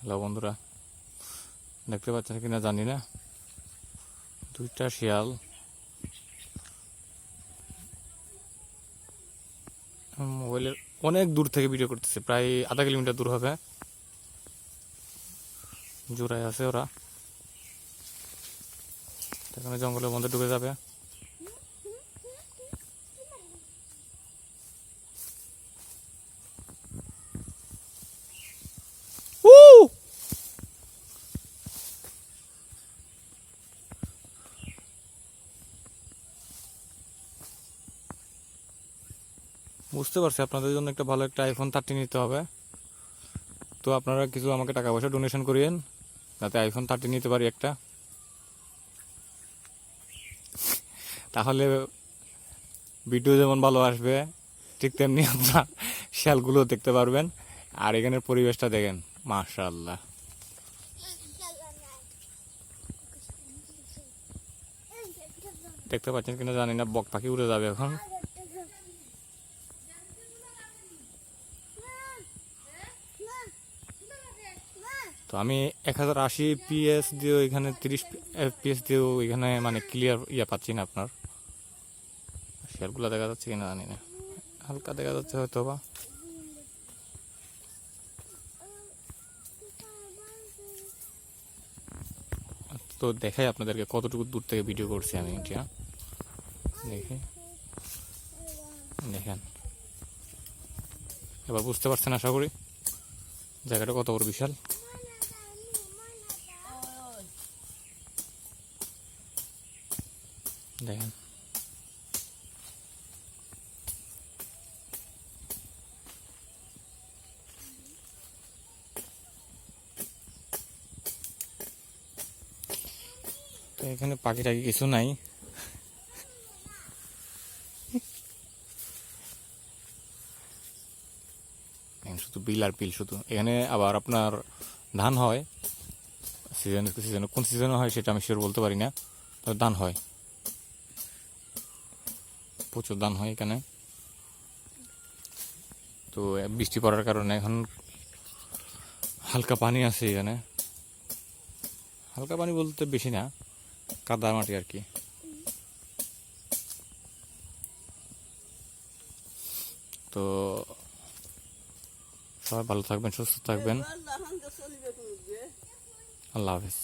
Hello বন্ধুরা, দেখতে পাচ্ছেন কিনা জানি না। দুইটা শিয়াল। মোবাইলের অনেক দূর থেকে ভিডিও করতেছে, প্রায় আধা কিলোমিটার দূর হবে। জোড়ায় আছে ওরা। এখানে জঙ্গলের মধ্যে ঢুকে যাবে। বুঝতে পারছি, আপনাদের জন্য একটা ভালো একটা আইফোন থার্টি নিতে হবে। তো আপনারা কিছু আমাকে টাকা পয়সা ডোনেশন করিয়েন, যাতে আইফোন থার্টি নিতে পারি একটা। তাহলে ভিডিও যেমন ভালো আসবে, ঠিক তেমনি আপনার শিয়ালগুলো দেখতে পারবেন। আর এখানের পরিবেশটা দেখেন, মাশাআল্লাহ। দেখতে পাচ্ছেন কিনা জানি না, বক পাখি উড়ে যাবে এখন। তো আমি এক হাজার আশি পিএস দিয়েও এখানে তিরিশ পিএস দিয়েও এখানে মানে ক্লিয়ার ইয়া পাচ্ছি না আপনার। শেয়ারগুলো দেখা যাচ্ছে কিনা জানি না। হালকা দেখা যাচ্ছে হয়তো বা তো দেখাই আপনাদেরকে কতটুকু দূর থেকে ভিডিও করছি আমি এটা দেখি। দেখেন। এবার বুঝতে পারছেন আশা করি। জায়গাটা কত বড় বিশাল। দেখেন। তো এখানে পাখি টাকি কিছু নাই। শুধু বিল আর বিল শুধু। এখানে আবার আপনার ধান হয়। সিজন, সিজনে কোন সিজনে হয় সেটা আমি শিওর বলতে পারি না, তবে ধান হয়। প্রচুর ধান হয় এখানে। তো বৃষ্টি পড়ার কারণে এখন হালকা পানি আছে এখানে। হালকা পানি বলতে বেশি না কাদা মাটি আর কি। তো সবাই ভালো থাকবেন সুস্থ থাকবেন। আল্লাহ হাফিজ।